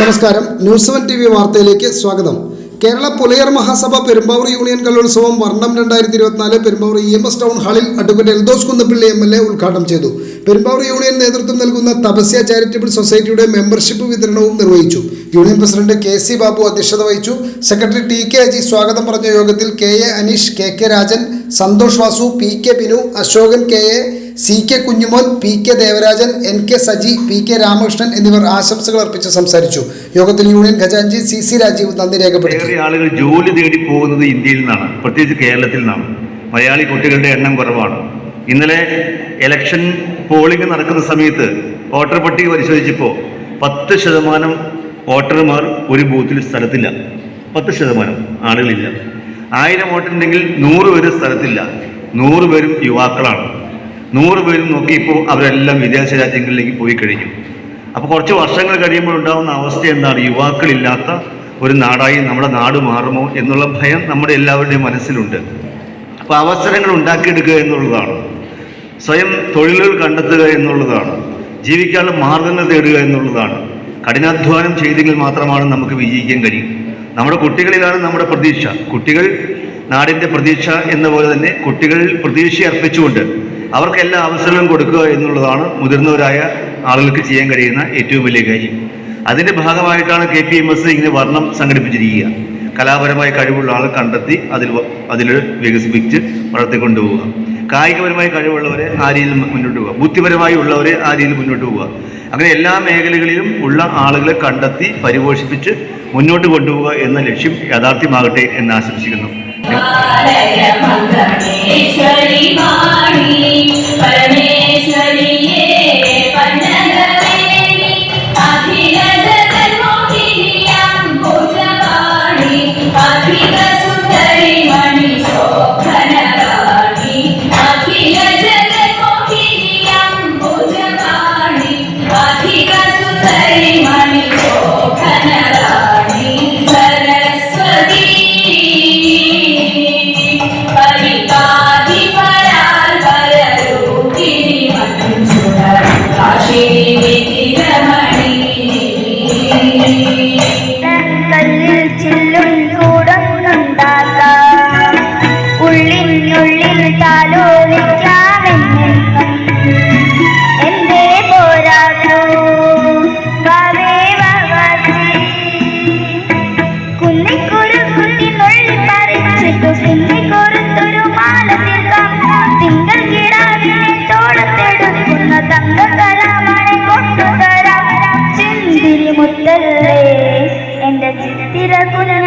നമസ്കാരം. News seven T V വാർത്തയിലേക്ക് സ്വാഗതം. കേരള പുലയർ മഹാസഭ പെരുമ്പാവൂർ യൂണിയൻ കലോത്സവം വർണം രണ്ടായിരത്തി ഇരുപത്തിനാല് Perumbavoor E M S town ഹാളിൽ advocate Eldhose Kunnappilly M L A ഉദ്ഘാടനം ചെയ്തു. പെരുമ്പാവൂർ യൂണിയൻ നേതൃത്വം നൽകുന്ന തപസ്യ ചാരിറ്റബിൾ സൊസൈറ്റിയുടെ മെമ്പർഷിപ്പ് വിതരണവും നിർവഹിച്ചു. Union president K C Babu അധ്യക്ഷത വഹിച്ചു. സെക്രട്ടറി ടി കെ അജി സ്വാഗതം പറഞ്ഞ യോഗത്തിൽ K A Aneesh K K Rajan Santhosh Vasu P K Binu Ashokan K A C K Kunjumon P K Devarajan N K Saji P K Ramakrishnan എന്നിവർ ആശംസകൾ അർപ്പിച്ച് സംസാരിച്ചു. യോഗത്തിൽ യൂണിയൻ ഖജാൻജി സി സി രാജീവ് നന്ദി രേഖപ്പെടുത്തി. ആളുകൾ ജോലി തേടി പോകുന്നത് ഇന്ത്യയിൽ നിന്നാണ്. പ്രത്യേകിച്ച് കേരളത്തിൽ നിന്നാണ്. മലയാളി കുട്ടികളുടെ എണ്ണം കുറവാണ്. ഇന്നലെ ഇലക്ഷൻ പോളിംഗ് നടക്കുന്ന സമയത്ത് വോട്ടർ പട്ടിക പരിശോധിച്ചപ്പോൾ പത്ത് ശതമാനം വോട്ടർമാർ ഒരു ബൂത്തിൽ സ്ഥലത്തില്ല. പത്ത് ശതമാനം ആളുകളില്ല. ആയിരം വോട്ടുണ്ടെങ്കിൽ നൂറ് പേര് സ്ഥലത്തില്ല. നൂറ് പേരും യുവാക്കളാണ്. നൂറ് പേരും നോക്കിയപ്പോൾ അവരെല്ലാം വിദേശ രാജ്യങ്ങളിലേക്ക് പോയി കഴിഞ്ഞു. അപ്പോൾ കുറച്ച് വർഷങ്ങൾ കഴിയുമ്പോൾ ഉണ്ടാകുന്ന അവസ്ഥ എന്താണ്? യുവാക്കളില്ലാത്ത ഒരു നാടായി നമ്മുടെ നാട് മാറുമോ എന്നുള്ള ഭയം നമ്മുടെ എല്ലാവരുടെയും മനസ്സിലുണ്ട്. അപ്പോൾ അവസരങ്ങൾ ഉണ്ടാക്കിയെടുക്കുക എന്നുള്ളതാണ്. സ്വയം തൊഴിലുകൾ കണ്ടെത്തുക എന്നുള്ളതാണ്. ജീവിക്കാനുള്ള മാർഗങ്ങൾ തേടുക എന്നുള്ളതാണ്. കഠിനാധ്വാനം ചെയ്തെങ്കിൽ മാത്രമാണ് നമുക്ക് വിജയിക്കാൻ കഴിയും. നമ്മുടെ കുട്ടികളിലാണ് നമ്മുടെ പ്രതീക്ഷ. കുട്ടികൾ നാടിന്റെ പ്രതീക്ഷ എന്ന പോലെ തന്നെ കുട്ടികളിൽ പ്രതീക്ഷ അർപ്പിച്ചുകൊണ്ട് അവർക്ക് എല്ലാ അവസരങ്ങളും കൊടുക്കുക എന്നുള്ളതാണ് മുതിർന്നവരായ ആളുകൾക്ക് ചെയ്യാൻ കഴിയുന്ന ഏറ്റവും വലിയ കാര്യം. അതിന്റെ ഭാഗമായിട്ടാണ് കെ പി എം എസ് ഇങ്ങനെ വർണം സംഘടിപ്പിച്ചിരിക്കുക. കലാപരമായ കഴിവുള്ള ആളെ കണ്ടെത്തി അതിൽ അതിൽ വികസിപ്പിച്ച് വളർത്തിക്കൊണ്ടുപോവുക കായികപരമായ കഴിവുള്ളവരെ ആ രീതിയിൽ മുന്നോട്ട് പോവുക. ബുദ്ധിപരമായി ഉള്ളവരെ ആ രീതിയിൽ മുന്നോട്ട് പോവുക. അങ്ങനെ എല്ലാ മേഖലകളിലും ഉള്ള ആളുകളെ കണ്ടെത്തി പരിപോഷിപ്പിച്ച് മുന്നോട്ട് കൊണ്ടുപോവുക എന്ന ലക്ഷ്യം യാഥാർത്ഥ്യമാകട്ടെ എന്ന് ആശംസിക്കുന്നു. பாலய மங்களேஸ்வரி மாணி பரமே ചിന്തയിലല്ലേ എന്റെ ചിത്തിര കുലന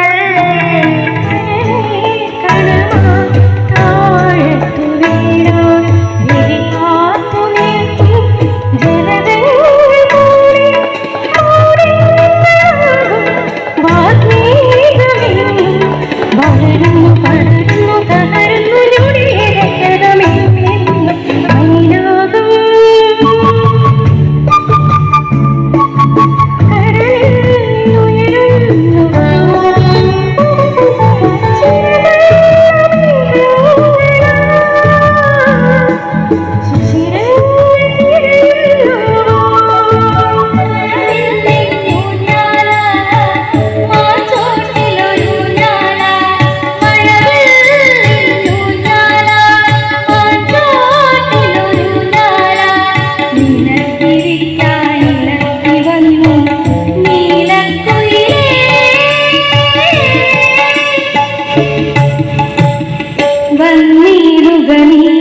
ಗಣಿ